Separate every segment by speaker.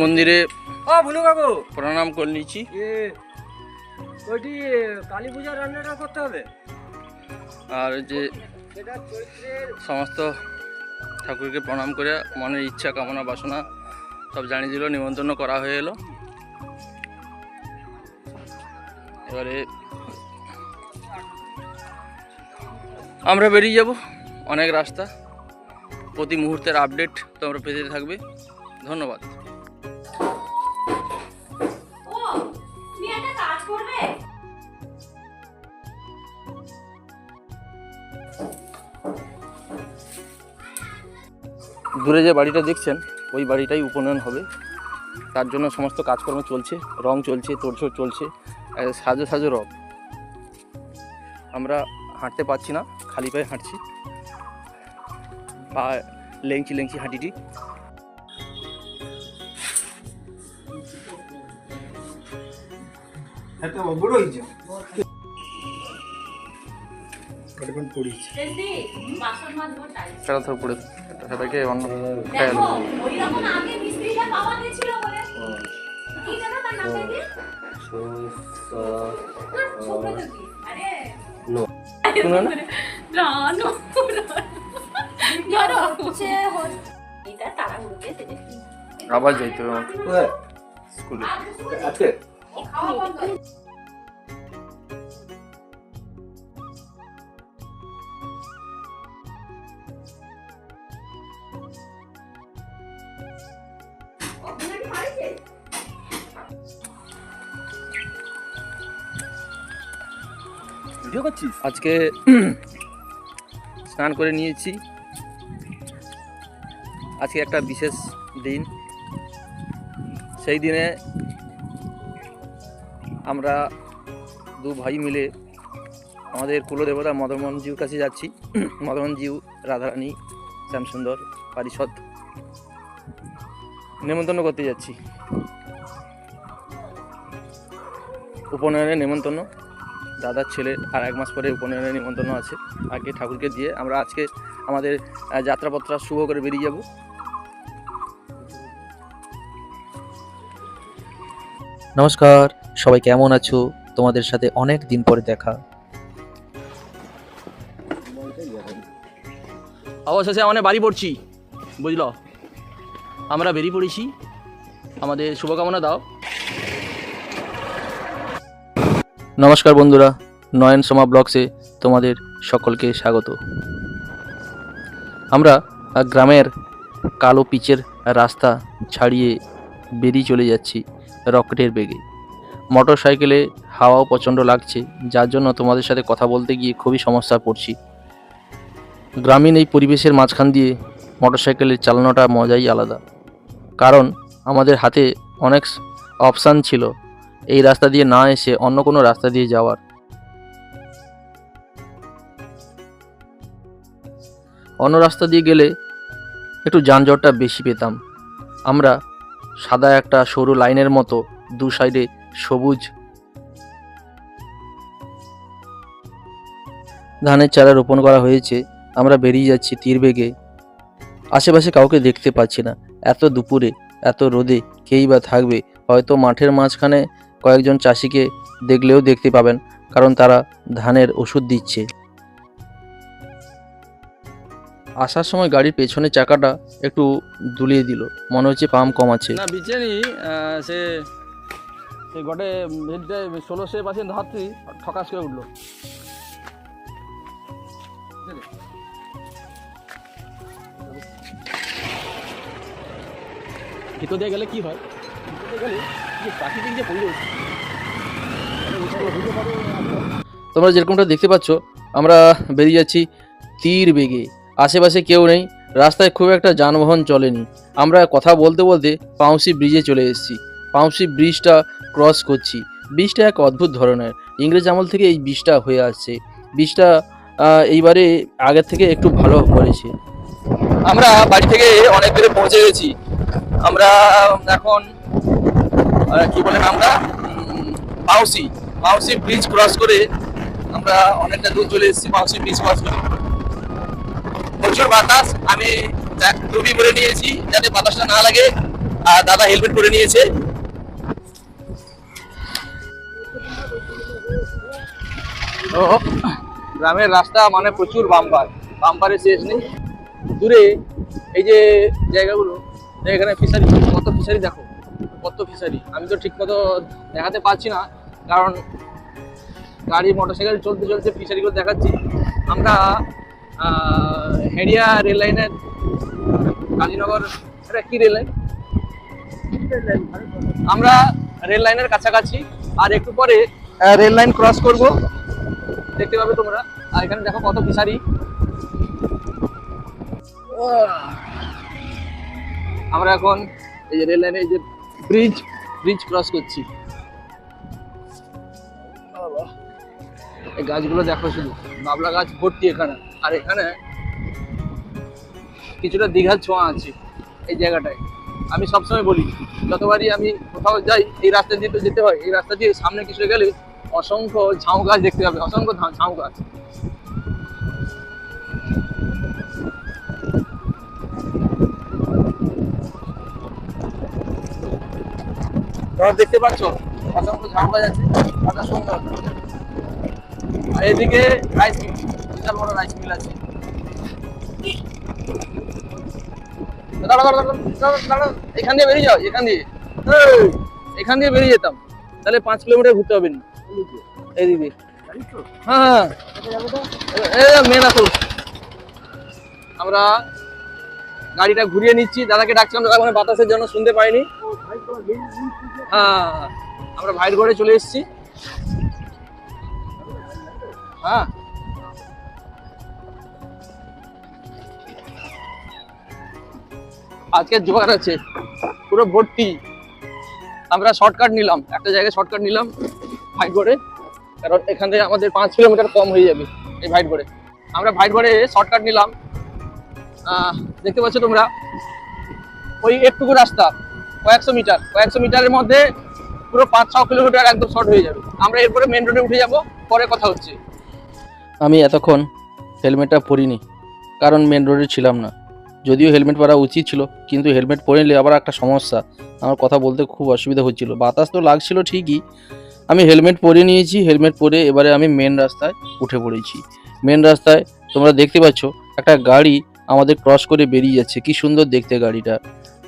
Speaker 1: মন্দিরে
Speaker 2: ও ভুলু কাকু।
Speaker 1: প্রণাম করে নিচ্ছি।
Speaker 2: ওইটি কালী পূজার রান্নাটা করতে হবে?
Speaker 1: আর যে সমস্ত ঠাকুরকে প্রণাম করে মনের ইচ্ছা কামনা বাসনা সব জানিয়ে দিল নিমন্ত্রণ করা হয়ে এলো। এবারে আমরা বেরিয়ে যাব। অনেক রাস্তা। প্রতি মুহূর্তের আপডেট তোমরা পেতে থাকবে। ধন্যবাদ। দূরে যে বাড়িটা দেখছেন ওই বাড়িটাই উপনয়ন হবে। তার জন্য সমস্ত কাজকর্ম চলছে রং চলছে তোড়জোড় চলছে সাজো সাজো রং। আমরা হাঁটতে পারছি না খালি পায়ে হাঁটছি। পা লেংচি লেংচি হাঁটিটি। পড়ে সবাইকে অন্য খাই
Speaker 3: আরে
Speaker 1: শুনুন
Speaker 3: রানো ধরো হচ্ছে এটা তাড়াহুড়োতে সেটা
Speaker 1: আবার যাইতে হবে স্কুলে
Speaker 2: আজকে ভিডিও করছিস
Speaker 1: আজকে স্নান করে নিয়েছি। আজকে একটা বিশেষ দিন। সেই দিনে আমরা দু ভাই মিলে আমাদের কুলদেবতা মদনমোহনজিউর কাছে যাচ্ছি। মদনমোহনজিউ, রাধারানী, শ্যামসুন্দর, পারিষদ নেমন্তন্ন করতে যাচ্ছি। উপনয়নের নেমন্তন্ন। দাদার ছেলে আর এক মাস পরে উপনয়নের নিমন্ত্রণ আছে। আগে ঠাকুরকে দিয়ে আমরা আজকে আমাদের যাত্রাপত্রা শুভ করে বেরিয়ে যাব।
Speaker 4: নমস্কার, সবাই কেমন আছো? তোমাদের সাথে অনেক দিন পরে দেখা।
Speaker 1: অবশেষে আমরা বাড়ি পড়ছি, বুঝলো? আমরা বেরিয়ে পড়েছি। আমাদের শুভকামনা দাও। নমস্কার বন্ধুরা, নয়ন সোমা ব্লগসে তোমাদের সকলকে স্বাগত। আমরা গ্রামের কালো পিচের রাস্তা ছাড়িয়ে বেরিয়ে চলে যাচ্ছি রকেটের বেগে। মোটর সাইকেলে হাওয়াও প্রচণ্ড লাগছে, যার জন্য তোমাদের সাথে কথা বলতে গিয়ে খুবই সমস্যা পড়ছি। গ্রামীণ এই পরিবেশের মাঝখান দিয়ে মোটরসাইকেলের চালানোটা মজাই আলাদা। কারণ আমাদের হাতে অনেক অপশান ছিল এই রাস্তা দিয়ে না এসে অন্য কোনো রাস্তা দিয়ে যাওয়ার। অন্য রাস্তা দিয়ে গেলে একটু যানজটটা বেশি পেতাম। আমরা সাদা একটা সরু লাইনের মতো দু সাইডে সবুজ ধানের চারা রোপণ করা হয়েছে। আমরা বেরিয়ে যাচ্ছি তীর বেগে। আশেপাশে কাউকে দেখতে পাচ্ছি না। এত দুপুরে, এত রোদে কেই বা থাকবে? হয়তো মাঠের মাঝখানে কয়েকজন চাষিকে দেখলেও দেখতে পাবেন, কারণ তারা ধানের ওষুধ দিচ্ছে। আসার সময় গাড়ির পেছনের চাকাটা একটু দুলিয়ে দিল। মনে হচ্ছে পাম্প কম আছে।
Speaker 5: না সে সে গটে ঠকাস করে উঠল। ভিতর দিয়ে গেলে কি হয়? ভিতর দিয়ে গেলে
Speaker 1: তোমরা যেরকমটা দেখতে পাচ্ছ, আমরা বেরিয়ে যাচ্ছি তীর বেগে। আশেপাশে কেউ নেই, রাস্তায় খুব একটা যানবাহন চলেনি। আমরা কথা বলতে বলতে পাউসি ব্রিজে চলে এসেছি। পাউসি ব্রিজটা ক্রস করছি। ব্রিজটা এক অদ্ভুত ধরনের। ইংরেজ আমল থেকে এই ব্রিজটা হয়ে আসছে। ব্রিজটা এইবারে আগের থেকে একটু ভালো করেছে। আমরা বাড়ি থেকে অনেক দূরে পৌঁছে গেছি। আমরা এখন কি বলেন আমরা? উম, পাউসি পাউসি ব্রিজ ক্রস করে আমরা অনেকটা দূর চলে এসেছি পাঁচশো বিশ পাঁচ প্রচুর বাতাস আমি টুপি পরে নিয়েছি যাতে বাতাসটা না লাগে আর দাদা হেলমেট পরে নিয়েছে। তো গ্রামের রাস্তা মানে প্রচুর বাম্পার বাম্পারের শেষ নেই। দূরে এই যে জায়গাগুলো এখানে ফিশারি কত ফিশারি দেখো। কত ফিশারি আমি তো ঠিক মতো দেখাতে পারছি না, কারণ গাড়ি, মোটরসাইকেল চলতে চলতে ফিশারিগুলো দেখাচ্ছি। আমরা হেডিয়া রেল লাইনের কালীনগর এটা কি রেল লাইন? আমরা রেল লাইনের কাছাকাছি, আর একটু পরে রেল লাইন ক্রস করব। দেখতে পাবে তোমরা। আর এখানে দেখো কত ফিশারি আমরা এখন এই যে রেল লাইনে এই যে ব্রিজ ব্রিজ ক্রস করছি। এই গাছগুলো দেখো শুধু, বাবলা গাছ ভর্তি এখানে। আর এখানে কিছুটা দীঘার ছোঁয়া আছে এই জায়গাটায়। আমি সবসময় বলি, যতবারই আমি কোথাও যাই, এই রাস্তা দিয়ে তো যেতে হয়, এই রাস্তা দিয়ে সামনে কিছু গেলে অসংখ্য ঝাউ গাছ দেখতে পাবে, অসংখ্য ঝাউ গাছ। তোমরা দেখতে পাচ্ছ? আছে সুন্দর আর এদিকে বড় আছে। দাঁড়া এখান দিয়ে বেরিয়ে যাও, এখান দিয়ে। এখান দিয়ে বেরিয়ে যেতাম। তাহলে পাঁচ কিলোমিটার ঘুরতে হবে না। এইদিকে। হ্যাঁ হ্যাঁ। মেন আসল। আমরা গাড়িটা ঘুরিয়ে নিচ্ছি। দাদাকে ডাকছিলাম, দাদা মানে বাতাসের জন্য শুনতে পাইনি। হ্যাঁ আমরা ভাইয়ের ঘরে চলে এসেছি। হ্যাঁ। আজকে জোয়ার আছে, পুরো ভর্তি। আমরা শর্টকাট নিলাম, একটা জায়গায় শর্টকাট নিলাম ভাইট করে কারণ এখান থেকে আমাদের পাঁচ কিলোমিটার কম হয়ে যাবে এই ভাইট করে আমরা ভাইট করে শর্টকাট নিলাম। দেখতে পাচ্ছ তোমরা? ওই একটুকু রাস্তা। কয়েকশো মিটার, কয়েকশো মিটারের মধ্যে পুরো পাঁচ, ছ কিলোমিটার একদম শর্ট হয়ে যাবে। আমরা এরপরে মেন রোডে উঠে যাব, পরে কথা হচ্ছে। আমি এতক্ষণ হেলমেটটা পরিনি, কারণ মেন রোডে ছিলাম না। যদিও হেলমেট পরা উচিত ছিল, কিন্তু হেলমেট পরে নিলে আবার একটা সমস্যা। আমার কথা বলতে খুব অসুবিধা হচ্ছিল। বাতাস তো লাগছিল ঠিকই, আমি হেলমেট পরে নিয়েছি, হেলমেট পরে এবারে আমি মেন রাস্তায় উঠে পড়েছি। মেন রাস্তায় তোমরা দেখতে পাচ্ছ, একটা গাড়ি আমাদের ক্রস করে বেরিয়ে যাচ্ছে। কি সুন্দর দেখতে গাড়িটা।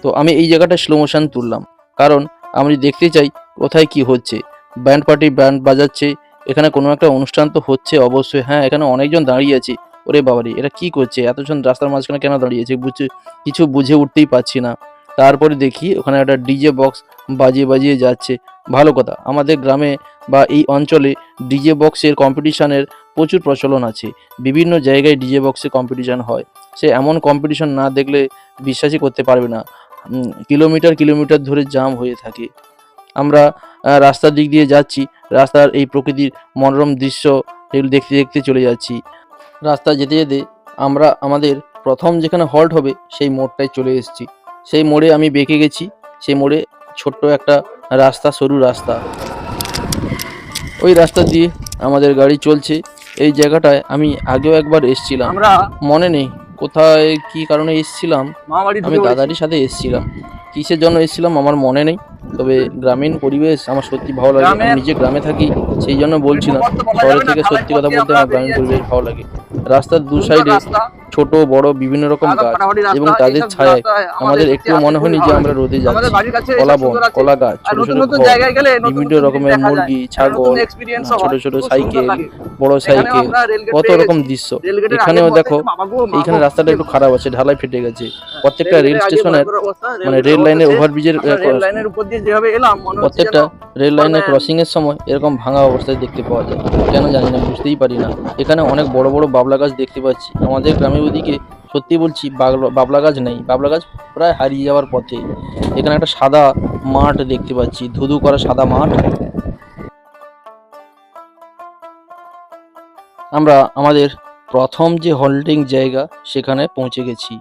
Speaker 1: তো আমি এই জায়গাটা স্লো মোশন তুললাম। কারণ আমি দেখতে চাই কোথায় কি হচ্ছে ব্যান্ড পার্টি ব্যান্ড বাজাচ্ছে, এখানে কোনো একটা অনুষ্ঠান তো হচ্ছে অবশ্যই। হ্যাঁ এখানে অনেকজন দাঁড়িয়ে আছে। ওরে বাবারে এটা কি করছে? এতজন রাস্তার মাঝখানে কেন দাঁড়িয়েছে বুঝে কিছু বুঝে উঠতেই পারছি না। তারপরে দেখি ওখানে একটা ডিজে বক্স বাজিয়ে বাজিয়ে যাচ্ছে। ভালো কথা, আমাদের গ্রামে বা এই অঞ্চলে ডিজে বক্সের কম্পিটিশানের প্রচুর প্রচলন আছে। বিভিন্ন জায়গায় ডিজে বক্সে কম্পিটিশন হয়। সে এমন কম্পিটিশন না দেখলে বিশ্বাসই করতে পারবে না। কিলোমিটার কিলোমিটার ধরে জাম হয়ে থাকে। আমরা রাস্তার দিক দিয়ে যাচ্ছি রাস্তার এই প্রকৃতির মনোরম দৃশ্য এগুলো দেখতে দেখতে চলে যাচ্ছি। রাস্তা যেতে যেতে আমরা আমাদের প্রথম যেখানে হল্ট হবে সেই মোড়টায় চলে এসেছি। সেই মোড়ে আমি বেঁকে গেছি সেই মোড়ে ছোট্ট একটা রাস্তা সরু রাস্তা। ওই রাস্তা দিয়ে আমাদের গাড়ি চলছে। এই জায়গাটায় আমি আগেও একবার এসেছিলাম।
Speaker 5: আমরা
Speaker 1: মনে নেই। কোথায় কি কারণে এসেছিলাম? আমি দাদারির সাথে এসেছিলাম। কিসের জন্য এসেছিলাম আমার মনে নেই। তবে গ্রামীণ পরিবেশ আমার সত্যি ভালো লাগে। আমি
Speaker 5: যে
Speaker 1: নিজে গ্রামে থাকি সেই জন্য বলছিলাম। শহরের থেকে সত্যি কথা বলতে আমার গ্রামীণ পরিবেশ ভালো লাগে। রাস্তার দু সাইডে ছোট বড় বিভিন্ন রকম গাছ এবং তাদের ছায়ায় আমাদের একটু মনে হয়নি যে আমরা রোদে যাচ্ছি। কলা বন কলা গাছ ছোট ছোট বিভিন্ন রকমের মুরগি ছাগল
Speaker 5: ও
Speaker 1: ছোট ছোট সাইকেল বড় সাইকেল কত রকম দৃশ্য। এখানেও দেখো এইখানে রাস্তাটা একটু খারাপ আছে ঢালাই ফেটে গেছে। প্রত্যেকটা রেল স্টেশনের মানে রেল লাইনের ওভারব্রিজের প্রত্যেকটা রেল লাইনের ক্রসিং এর সময় এরকম ভাঙা অবস্থায় দেখতে পাওয়া যায় কেন জানি না বুঝতেই পারি না এখানে অনেক বড় বড় বাবলা গাছ দেখতে পাচ্ছি। আমাদের গ্রামের ওদিকে সত্যি বলছি বাবলা গাছ নেই। বাবলা গাছ প্রায় হারিয়ে যাওয়ার পথে। এখানে একটা সাদা মাঠ দেখতে পাচ্ছি। ধুধু করা সাদা মাঠ। আমরা আমাদের প্রথম যে হোল্ডিং জায়গা সেখানে পৌঁছে গেছি।